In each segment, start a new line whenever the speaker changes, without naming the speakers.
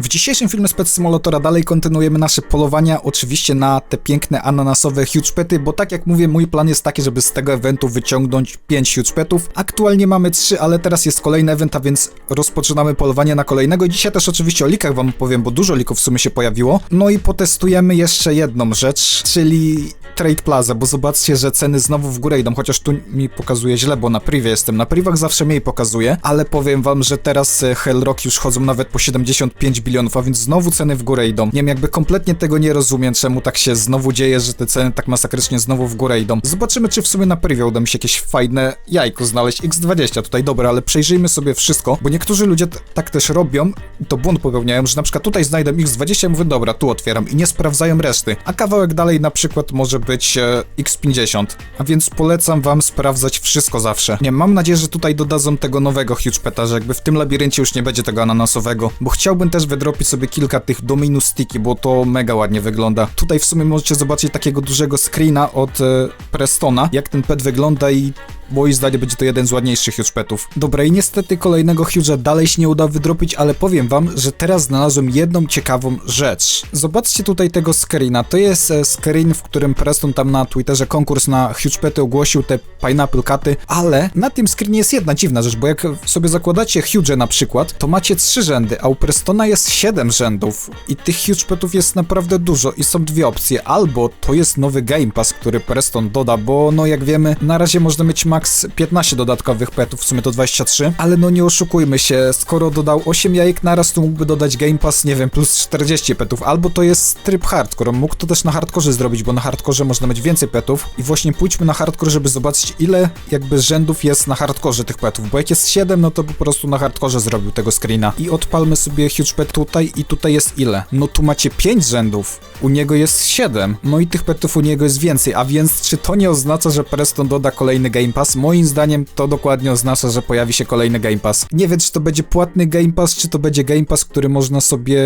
W dzisiejszym filmie z Pet Simulatora dalej kontynuujemy nasze polowania, oczywiście na te piękne ananasowe huge pety, bo tak jak mówię, mój plan jest taki, żeby z tego eventu wyciągnąć 5 huge petów. Aktualnie mamy 3, ale teraz jest kolejny event, a więc rozpoczynamy polowanie na kolejnego. I dzisiaj też oczywiście o likach wam powiem, bo dużo lików w sumie się pojawiło. No i potestujemy jeszcze jedną rzecz, czyli Trade Plaza, bo zobaczcie, że ceny znowu w górę idą, chociaż tu mi pokazuje źle, bo na privie jestem. Na privach zawsze mniej pokazuje, ale powiem wam, że teraz e, Hellrock już chodzą nawet po 75 bilionów, a więc znowu ceny w górę idą. Nie wiem, jakby kompletnie tego nie rozumiem, czemu tak się znowu dzieje, że te ceny tak masakrycznie znowu w górę idą. Zobaczymy, czy w sumie na privie uda mi się jakieś fajne jajko znaleźć. X20 tutaj, dobra, ale przejrzyjmy sobie wszystko, bo niektórzy ludzie tak też robią, i to błąd popełniają, że na przykład tutaj znajdę X20 i mówię, dobra, tu otwieram i nie sprawdzają reszty. A kawałek dalej na przykład może być e, X50. A więc polecam wam sprawdzać wszystko zawsze. Nie, mam nadzieję, że tutaj dodadzą tego nowego Huge Peta, że jakby w tym labiryncie już nie będzie tego ananasowego, bo chciałbym też wydropić sobie kilka tych Dominus Sticky, bo to mega ładnie wygląda. Tutaj w sumie możecie zobaczyć takiego dużego screena od e, Prestona, jak ten pet wygląda i moim zdaniem będzie to jeden z ładniejszych huge petów. Dobra, i niestety kolejnego huge'a dalej się nie uda wydropić, ale powiem wam, że teraz znalazłem jedną ciekawą rzecz. Zobaczcie tutaj tego screena. To jest e, screen, w którym Preston tam na Twitterze konkurs na huge pety ogłosił te pineapple katy, ale na tym screenie jest jedna dziwna rzecz, bo jak sobie zakładacie huge na przykład, to macie trzy rzędy, a u Prestona jest siedem rzędów i tych huge petów jest naprawdę dużo i są dwie opcje. Albo to jest nowy Game Pass, który Preston doda, bo no jak wiemy, na razie można mieć max 15 dodatkowych petów, w sumie to 23, ale no nie oszukujmy się, skoro dodał 8 jajek naraz, to mógłby dodać Game Pass, nie wiem, plus 40 petów, albo to jest tryb hardcore, mógł to też na hardkorze zrobić, bo na hardkorze można mieć więcej petów. I właśnie pójdźmy na hardcore, żeby zobaczyć ile jakby rzędów jest na hardkorze tych petów, bo jak jest 7, no to po prostu na hardkorze zrobił tego screena. I odpalmy sobie huge pet tutaj. I tutaj jest ile? No tu macie 5 rzędów, u niego jest 7, no i tych petów u niego jest więcej, a więc czy to nie oznacza, że Preston doda kolejny Game Pass? Moim zdaniem to dokładnie oznacza, że pojawi się kolejny Game Pass. Nie wiem, czy to będzie płatny Game Pass, czy to będzie Game Pass, który można sobie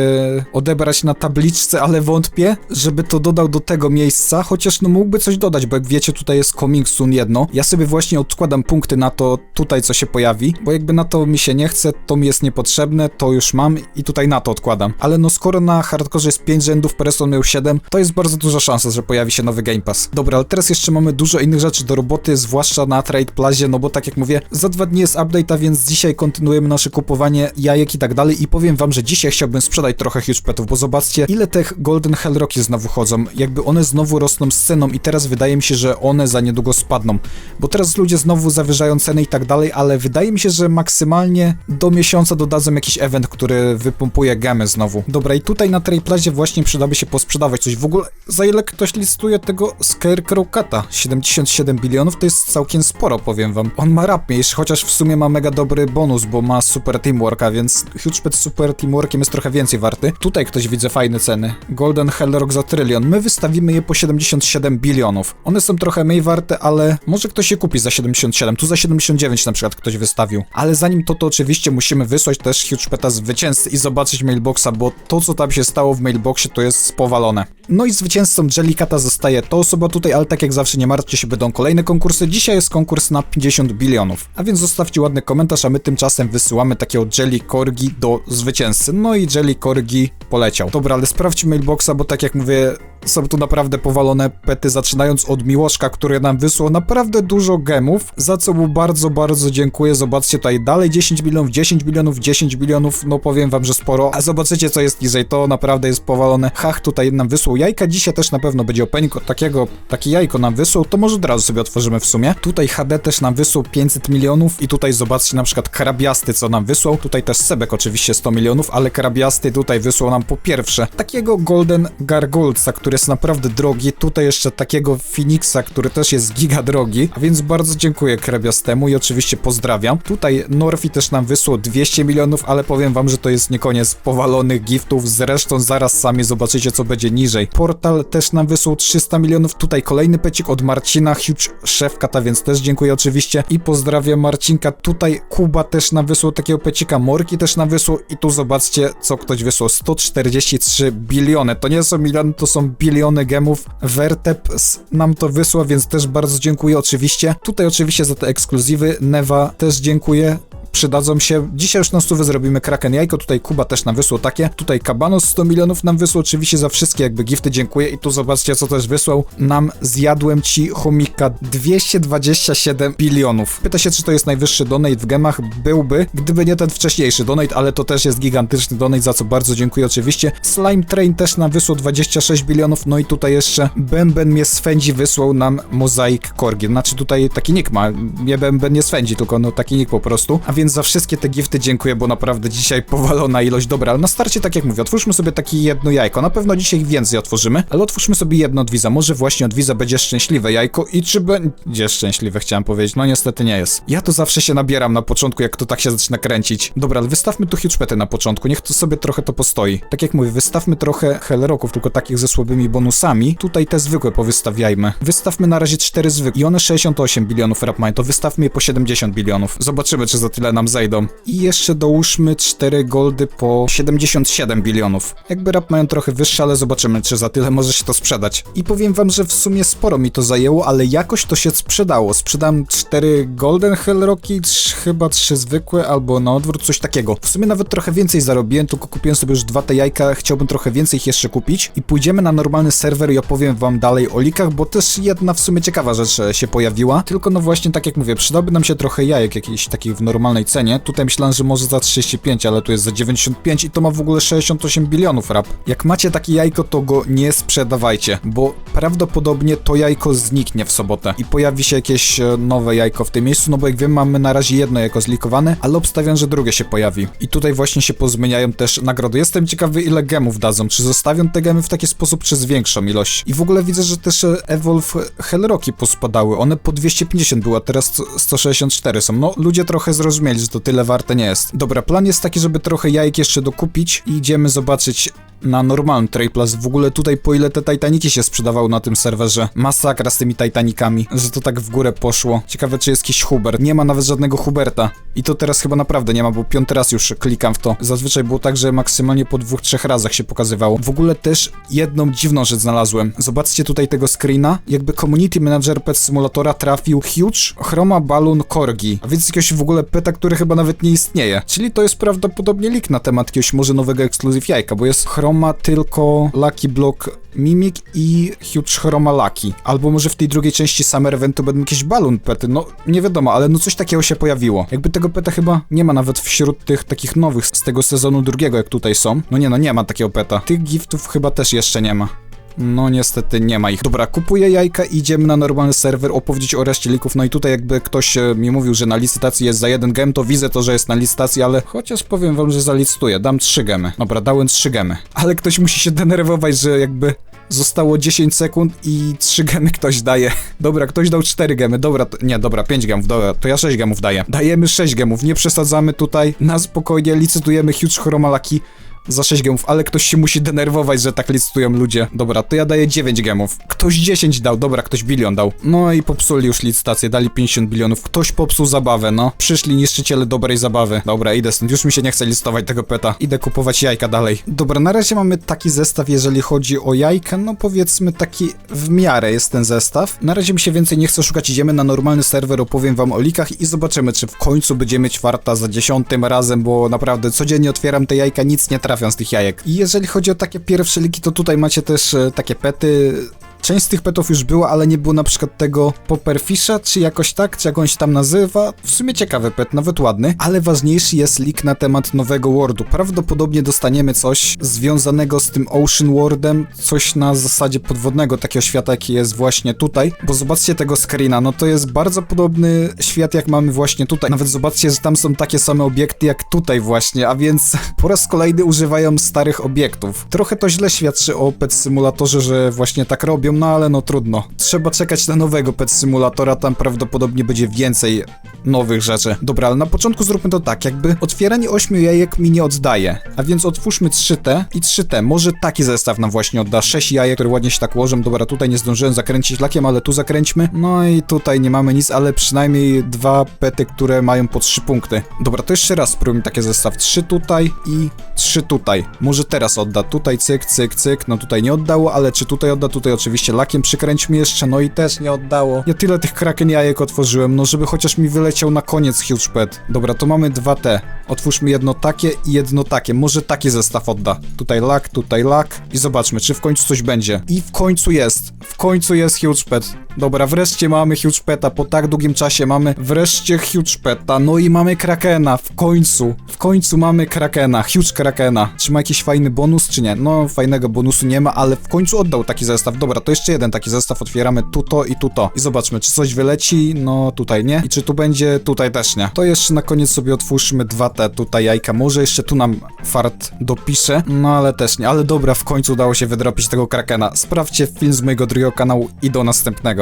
odebrać na tabliczce, ale wątpię, żeby to dodał do tego miejsca, chociaż no mógłby coś dodać, bo jak wiecie, tutaj jest Coming Soon jedno. Ja sobie właśnie odkładam punkty na to tutaj, co się pojawi, bo jakby na to mi się nie chce, to mi jest niepotrzebne, to już mam i tutaj na to odkładam. Ale no skoro na hardkorze jest 5 rzędów, Preston miał 7, to jest bardzo duża szansa, że pojawi się nowy Game Pass. Dobra, ale teraz jeszcze mamy dużo innych rzeczy do roboty, zwłaszcza na Trade Plazie, no bo tak jak mówię, za dwa dni jest update, a więc dzisiaj kontynuujemy nasze kupowanie jajek i tak dalej i powiem wam, że dzisiaj chciałbym sprzedać trochę huge petów, bo zobaczcie, ile tych Golden Hellrocki znowu chodzą, jakby one znowu rosną z ceną i teraz wydaje mi się, że one za niedługo spadną, bo teraz ludzie znowu zawyżają ceny i tak dalej, ale wydaje mi się, że maksymalnie do miesiąca dodadzą jakiś event, który wypompuje gemy znowu. Dobra, i tutaj na Trade Plazie właśnie przydałoby się posprzedawać coś. W ogóle, za ile ktoś listuje tego Scarecrow Cata? 77 bilionów to jest całkiem sporo, powiem wam. On ma rap mniejszy, chociaż w sumie ma mega dobry bonus, bo ma super teamworka, więc Huge Pet z super teamworkiem jest trochę więcej warty. Tutaj ktoś widzę fajne ceny. Golden Hellrock za trylion. My wystawimy je po 77 bilionów. One są trochę mniej warte, ale może ktoś je kupi za 77. Tu za 79 na przykład ktoś wystawił. Ale zanim to, to oczywiście musimy wysłać też Huge Peta zwycięzcy i zobaczyć mailboxa, bo to, co tam się stało w mailboxie, to jest spowalone. No i zwycięzcą Jellicata zostaje to osoba tutaj, ale tak jak zawsze nie martwcie się, będą kolejne konkursy. Dzisiaj jest konkurs na 50 bilionów. A więc zostawcie ładny komentarz, a my tymczasem wysyłamy takiego Jelly Corgi do zwycięzcy. No i Jelly Corgi poleciał. Dobra, ale sprawdźmy mailboxa, bo tak jak mówię, są tu naprawdę powalone pety, zaczynając od Miłoszka, który nam wysłał naprawdę dużo gemów, za co mu bardzo, bardzo dziękuję. Zobaczcie tutaj dalej 10 milionów, 10 milionów, 10 milionów, no powiem wam, że sporo, a zobaczycie co jest niżej, to naprawdę jest powalone. Hach tutaj nam wysłał jajka, dzisiaj też na pewno będzie od takiego, takie jajko nam wysłał, to może od razu sobie otworzymy w sumie. Tutaj HD też nam wysłał 500 milionów i tutaj zobaczcie na przykład Karabiasty, co nam wysłał. Tutaj też Sebek oczywiście 100 milionów, ale Karabiasty tutaj wysłał nam po pierwsze takiego Golden Gargulca, który jest naprawdę drogi. Tutaj jeszcze takiego Phoenixa, który też jest giga drogi, a więc bardzo dziękuję Krebiastemu i oczywiście pozdrawiam. Tutaj Norfi też nam wysłał 200 milionów, ale powiem wam, że to jest nie koniec powalonych giftów, zresztą zaraz sami zobaczycie co będzie niżej. Portal też nam wysłał 300 milionów, tutaj kolejny pecik od Marcina, huge szefkata, więc też dziękuję oczywiście i pozdrawiam Marcinka. Tutaj Kuba też nam wysłał takiego pecika, Morki też nam wysłał i tu zobaczcie co ktoś wysłał, 143 biliony. To nie są miliony, to są biliony gemów. Vertep nam to wysłał, więc też bardzo dziękuję oczywiście. Tutaj oczywiście za te ekskluzywy. Neva też dziękuję. Przydadzą się. Dzisiaj już na stówę zrobimy Kraken jajko, tutaj Kuba też nam wysłał takie, tutaj Kabanos 100 milionów nam wysłał, oczywiście za wszystkie jakby gifty dziękuję. I tu zobaczcie co też wysłał. Nam, zjadłem ci chomika 227 bilionów. Pyta się czy to jest najwyższy donate w gemach, byłby, gdyby nie ten wcześniejszy donate, ale to też jest gigantyczny donate, za co bardzo dziękuję oczywiście. Slime Train też nam wysłał 26 bilionów, no i tutaj jeszcze Bęben mnie swędzi wysłał nam mozaik Korgi, znaczy tutaj taki nick ma, nie Bęben nie swędzi, tylko no taki nick po prostu, a więc za wszystkie te gifty dziękuję, bo naprawdę dzisiaj powalona ilość, dobra, ale na starcie tak jak mówię, otwórzmy sobie takie jedno jajko, na pewno dzisiaj więcej otworzymy, ale otwórzmy sobie jedno od Wiza, może właśnie od Wiza będzie szczęśliwe jajko i czy będzie szczęśliwe, chciałem powiedzieć, no niestety nie jest. Ja to zawsze się nabieram na początku, jak to tak się zaczyna kręcić. Dobra, ale wystawmy tu huge na początku, niech to sobie trochę to postoi. Tak jak mówię, wystawmy trochę Hellrocków, tylko takich ze słabymi bonusami, tutaj te zwykłe powystawiajmy. Wystawmy na razie cztery zwykłe i one 68 bilionów rap mają, to wystawmy je po 70 bilionów. Zobaczymy, czy za tyle nam zejdą. I jeszcze dołóżmy 4 goldy po 77 bilionów. Jakby rap mają trochę wyższe, ale zobaczymy, czy za tyle może się to sprzedać. I powiem wam, że w sumie sporo mi to zajęło, ale jakoś to się sprzedało. Sprzedam 4 golden hellrocki, trz- chyba 3 zwykłe, albo na odwrót, coś takiego. W sumie nawet trochę więcej zarobiłem, tylko kupiłem sobie już dwa te jajka, chciałbym trochę więcej ich jeszcze kupić. I pójdziemy na normalny serwer i opowiem wam dalej o likach, bo też jedna w sumie ciekawa rzecz e, się pojawiła. Tylko no właśnie, tak jak mówię, przydałby nam się trochę jajek jakichś takich w normalnej cenie. Tutaj myślałem, że może za 35, ale tu jest za 95 i to ma w ogóle 68 bilionów rap. Jak macie takie jajko, to go nie sprzedawajcie, bo prawdopodobnie to jajko zniknie w sobotę i pojawi się jakieś e, nowe jajko w tym miejscu, no bo jak wiem, mamy na razie jedno jajko zlikowane, ale obstawiam, że drugie się pojawi. I tutaj właśnie się pozmieniają też nagrody. Jestem ciekawy, ile gemów dadzą. Czy zostawią te gemy w taki sposób, czy zwiększą ilość. I w ogóle widzę, że też e, Evolve Hellrocki pospadały. One po 250 były, a teraz sto- 164 są. No, ludzie trochę zrozumieli, że to tyle warte nie jest. Dobra, plan jest taki, żeby trochę jajek jeszcze dokupić i idziemy zobaczyć na normalnym Trade Plus. W ogóle tutaj po ile te Titaniki się sprzedawały na tym serwerze. Masakra z tymi Titanikami, że to tak w górę poszło. Ciekawe, czy jest jakiś Hubert. Nie ma nawet żadnego Huberta. I to teraz chyba naprawdę nie ma, bo piąty raz już klikam w to. Zazwyczaj było tak, że maksymalnie po dwóch, trzech razach się pokazywało. W ogóle też jedną dziwną rzecz znalazłem. Zobaczcie tutaj tego screena. Jakby Community Manager Pet Simulatora trafił Huge Chroma Balloon Corgi. A więc jakiegoś w ogóle peta, który chyba nawet nie istnieje. Czyli to jest prawdopodobnie leak na temat jakiegoś może nowego ekskluzyw jajka, bo jest Chroma tylko Lucky Block Mimic i Huge Chroma Lucky. Albo może w tej drugiej części Summer Eventu będą jakieś balloon pety, no nie wiadomo, ale no coś takiego się pojawiło. Jakby tego peta chyba nie ma nawet wśród tych takich nowych z tego sezonu drugiego, jak tutaj są. No nie no, nie ma takiego peta. Tych giftów chyba też jeszcze nie ma. No niestety nie ma ich. Dobra, kupuję jajka idziemy na normalny serwer opowiedzieć o reszcie lików. No i tutaj jakby ktoś e, mi mówił, że na licytacji jest za jeden gem, to widzę to, że jest na licytacji, ale chociaż powiem wam, że zalicytuję. Dam trzy gemy. Dobra, dałem trzy gemy. Ale ktoś musi się denerwować, że jakby zostało 10 sekund i 3 gemy ktoś daje. Dobra, ktoś dał 4 gemy. Dobra, to, nie, dobra, 5 gemów, dobra, to ja 6 gemów daję. Dajemy 6 gemów, nie przesadzamy tutaj. Na spokojnie licytujemy huge chromalaki za 6 gemów, ale ktoś się musi denerwować, że tak licytują ludzie. Dobra, to ja daję 9 gemów. Ktoś 10 dał, dobra, ktoś bilion dał. No i popsuli już licytację, dali 50 bilionów. Ktoś popsuł zabawę, no. Przyszli niszczyciele dobrej zabawy. Dobra, idę stąd, już mi się nie chce licytować tego peta. Idę kupować jajka dalej. Dobra, na razie mamy taki zestaw, jeżeli chodzi o jajka, no powiedzmy taki w miarę jest ten zestaw. Na razie mi się więcej nie chce szukać, idziemy na normalny serwer, opowiem wam o likach i zobaczymy, czy w końcu będziemy mieć warta za dziesiątym razem, bo naprawdę codziennie otwieram te jajka, nic nie trafiam z tych jajek. I jeżeli chodzi o takie pierwsze liki, to tutaj macie też e, takie pety. Część z tych petów już była, ale nie było na przykład tego Popperfisha, czy jakoś tak, czy jak on się tam nazywa. W sumie ciekawy pet, nawet ładny, ale ważniejszy jest leak na temat nowego wordu. Prawdopodobnie dostaniemy coś związanego z tym Ocean Wardem, coś na zasadzie podwodnego takiego świata, jaki jest właśnie tutaj, bo zobaczcie tego screena, no to jest bardzo podobny świat, jak mamy właśnie tutaj. Nawet zobaczcie, że tam są takie same obiekty jak tutaj właśnie, a więc po raz kolejny używają starych obiektów. Trochę to źle świadczy o Pet Simulatorze, że właśnie tak robią, no ale no trudno. Trzeba czekać na nowego Pet Simulatora, tam prawdopodobnie będzie więcej nowych rzeczy. Dobra, ale na początku zróbmy to tak, jakby otwieranie 8 jajek mi nie oddaje, a więc otwórzmy 3T i 3T. Może taki zestaw nam właśnie odda. 6 jajek, które ładnie się tak łożą. Dobra, tutaj nie zdążyłem zakręcić lakiem, ale tu zakręćmy. No i tutaj nie mamy nic, ale przynajmniej dwa pety, które mają po 3 punkty. Dobra, to jeszcze raz spróbujmy takie zestaw. 3 tutaj i 3 tutaj. Może teraz odda. Tutaj cyk, cyk, cyk. No tutaj nie oddało, ale czy tutaj odda? Tutaj oczywiście oczywiście lakiem przykręćmy jeszcze, no i też nie oddało. Ja tyle tych kraken jajek otworzyłem, no żeby chociaż mi wyleciał na koniec huge pet. Dobra, to mamy dwa te. Otwórzmy jedno takie i jedno takie. Może taki zestaw odda. Tutaj lak, tutaj lak i zobaczmy, czy w końcu coś będzie. I w końcu jest. W końcu jest huge pet. Dobra, wreszcie mamy huge peta. Po tak długim czasie mamy wreszcie huge peta. No i mamy krakena. W końcu. W końcu mamy krakena. Huge krakena. Czy ma jakiś fajny bonus, czy nie? No, fajnego bonusu nie ma, ale w końcu oddał taki zestaw. Dobra, to jeszcze jeden taki zestaw. Otwieramy tu to i tu to. I zobaczmy, czy coś wyleci. No, tutaj nie. I czy tu będzie? Tutaj też nie. To jeszcze na koniec sobie otwórzmy dwa te tutaj jajka. Może jeszcze tu nam fart dopisze. No, ale też nie. Ale dobra, w końcu udało się wydropić tego krakena. Sprawdźcie film z mojego drugiego kanału i do następnego.